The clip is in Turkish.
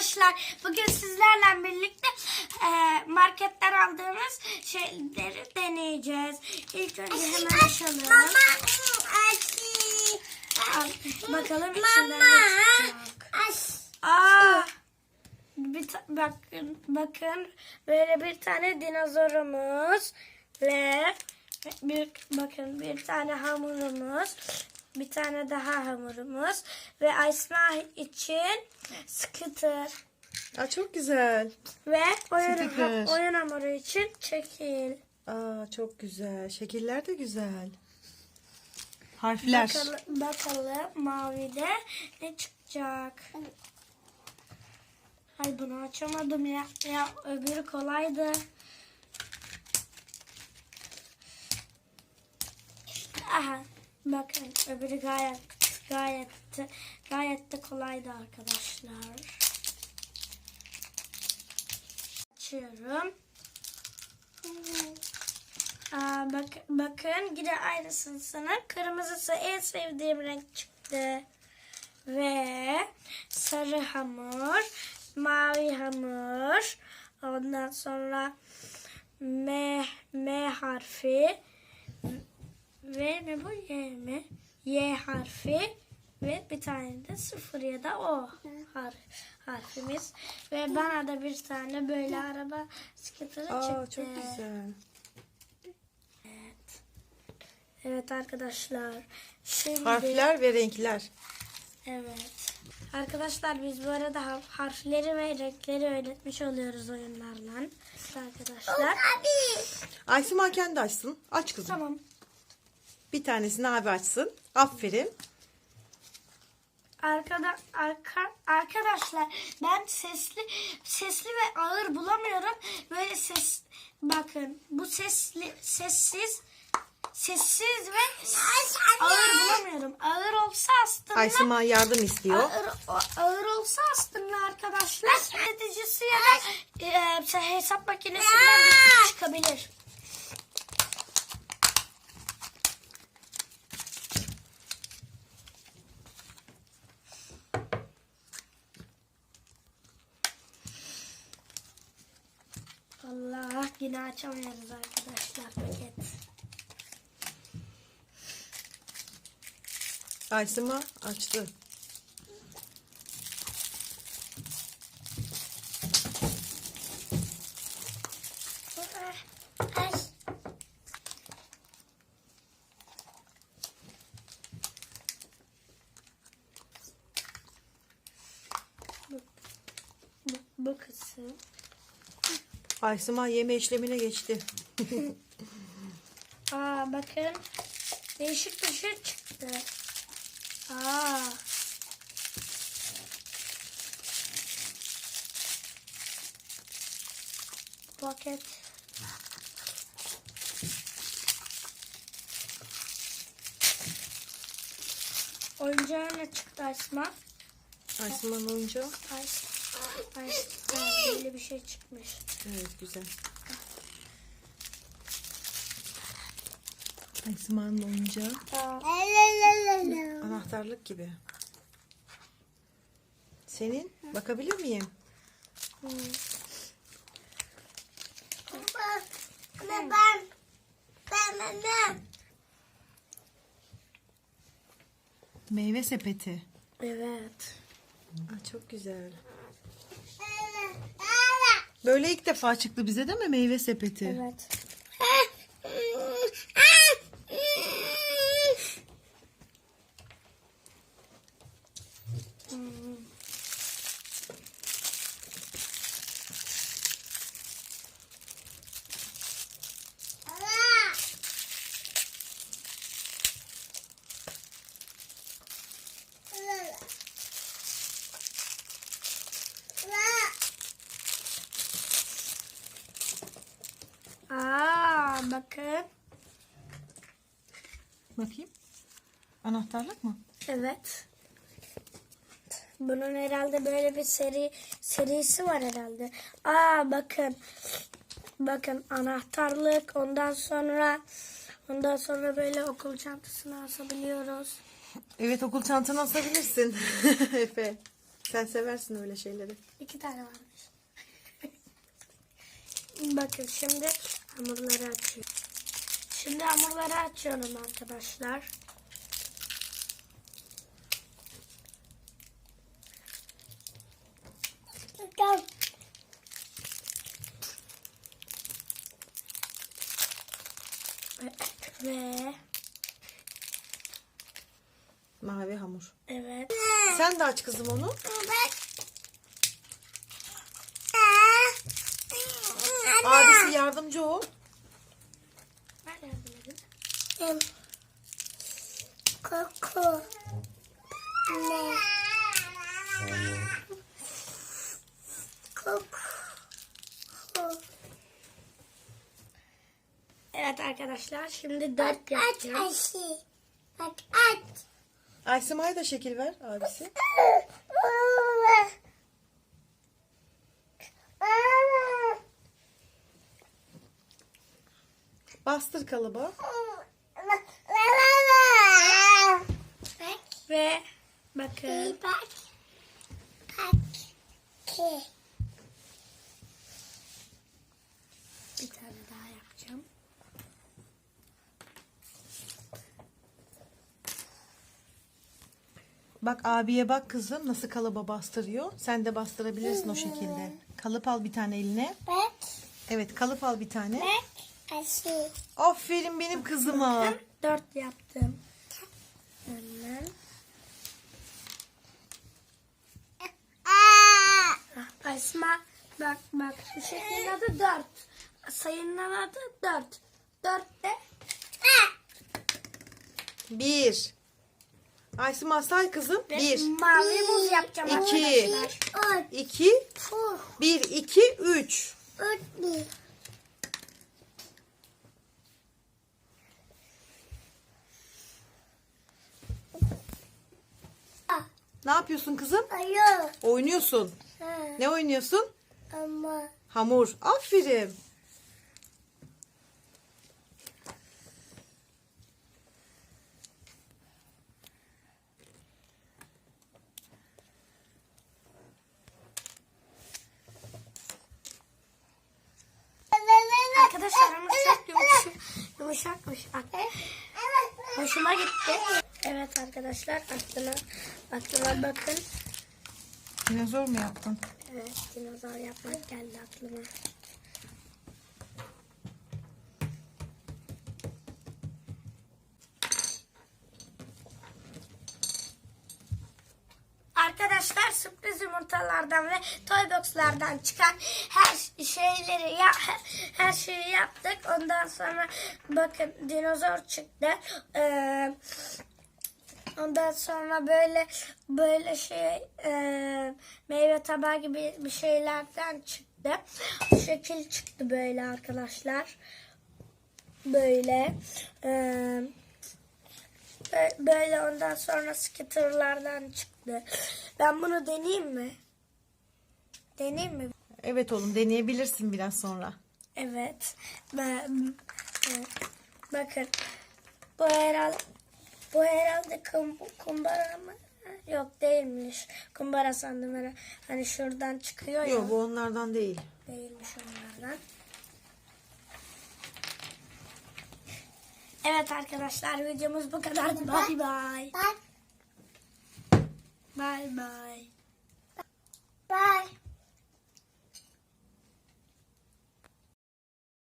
arkadaşlar. Bugün sizlerle birlikte e, marketten aldığımız şeyleri deneyeceğiz. İlk önce hemen açalım. Al, bakalım içinden ne çıkacak. Aa, bir bakın bakın böyle bir tane dinozorumuz ve bir bakın bir tane hamurumuz bir tane daha hamurumuz ve Aysma için scooter Aa, çok güzel. ve oyun, ha- oyun hamuru için çekil. Aa, çok güzel. Şekiller de güzel. Harfler. Bakalım, bakalım mavide ne çıkacak. Ay bunu açamadım ya. Ya öbürü kolaydı. Aha bakın öbürü gayet gayet de, gayet de kolaydı arkadaşlar. Açıyorum. Aa, bak, bakın yine aynısını kırmızısı en sevdiğim renk çıktı. Ve sarı hamur, mavi hamur, ondan sonra M, M harfi ve ne bu Y mi? Y harfi ve bir tane de sıfır ya da O har, harfimiz. Ve bana da bir tane böyle araba skiteri Aa, çıktı. çok güzel. Evet arkadaşlar. Şimdi Harfler ve renkler. evet. Arkadaşlar biz bu arada ha- harfleri ve renkleri öğretmiş oluyoruz oyunlarla. Arkadaşlar. Aysima kendi açsın. Aç kızım. Tamam. Bir tanesini abi açsın. Aferin. Arkada arka, arkadaşlar ben sesli sesli ve ağır bulamıyorum. Böyle ses bakın bu sesli sessiz sessiz ve ağır bulamıyorum. Ağır olsa aslında Aysima yardım istiyor. Ağır, ağır olsa aslında arkadaşlar yöneticisi ya da e, hesap makinesinden bir şey çıkabilir. Allah yine açamıyoruz arkadaşlar paket. Açtı. Ay. Bu, bu, bu kısım. Aysima yeme işlemine geçti. Aa bakın değişik bir şey çıktı. Aa. Paket. Oyuncağı ne çıktı Asma? Aysima'nın oyuncağı. Ay, ay, ay, böyle bir şey çıkmış. Evet güzel. Aysima'nın oyuncağı. Anahtarlık gibi. Senin? Bakabilir miyim? hmm. Ben, ben, ben, ben. Meyve sepeti. Evet. Aa, çok güzel. Böyle ilk defa çıktı bize değil mi meyve sepeti? Evet. Hmm. Aa, bakın. Bakayım. Anahtarlık mı? Evet. Bunun herhalde böyle bir seri serisi var herhalde. Aa bakın. Bakın anahtarlık ondan sonra ondan sonra böyle okul çantasına asabiliyoruz. Evet okul çantanı asabilirsin. Efe. Sen seversin öyle şeyleri. İki tane varmış. Bakın şimdi hamurları açıyorum. Şimdi hamurları açıyorum arkadaşlar. Gel. Ve Mavi hamur. evet. Sen de aç kızım onu. Bak. Abisi yardımcı ol. Ben yardım edeyim. Koku. Ne? Koku. Evet arkadaşlar şimdi dört aç yapacağım. Bak aç. Aysima'ya da şekil ver abisi. Bastır kalıba. Bak. Ve bakın bak. Bak. Bir tane daha yapacağım. Bak abiye bak kızım nasıl kalıba bastırıyor. Sen de bastırabilirsin o şekilde. Kalıp al bir tane eline. Bak. Evet kalıp al bir tane. Bak. Ayşe. Aferin benim kızıma. Dört yaptım. Hemen. Aa. Ah, bak bak bu şeklin adı dört. Sayının adı dört. Dört de Bir. Aysima say kızım. Bir. mavi muz yapacağım İki. arkadaşlar. Üç. iki. Bir, iki, üç. Üç. bir. Ne yapıyorsun kızım? Alo. Oynuyorsun. Ha, Ne oynuyorsun? ama Hamur. Aferin. Arkadaşlar ama çok yumuşak, yumuşakmış. Bak, Hoşuma gitti. Evet arkadaşlar aklıma, aklıma bakın. Dinozor mu yaptın? Evet dinozor yapmak geldi aklıma. Arkadaşlar sürpriz yumurtalardan ve toy boxlardan çıkan her şeyleri ya her şeyi yaptık. Ondan sonra bakın dinozor çıktı. Ee, Ondan sonra böyle böyle şey e, meyve tabağı gibi bir şeylerden çıktı. Şekil çıktı böyle arkadaşlar. Böyle. E, bö- böyle ondan sonra skitterlardan çıktı. Ben bunu deneyeyim mi? Deneyeyim mi? Evet oğlum deneyebilirsin biraz sonra. Evet. Ben, evet. Bakın. Bu herhalde bu herhalde kum, kumbara mı? Yok değilmiş. Kumbara sandım herhalde. Hani şuradan çıkıyor ya. Yok bu onlardan değil. Değilmiş onlardan. Evet arkadaşlar videomuz bu kadardı. Bye bye. bak. Bye bye.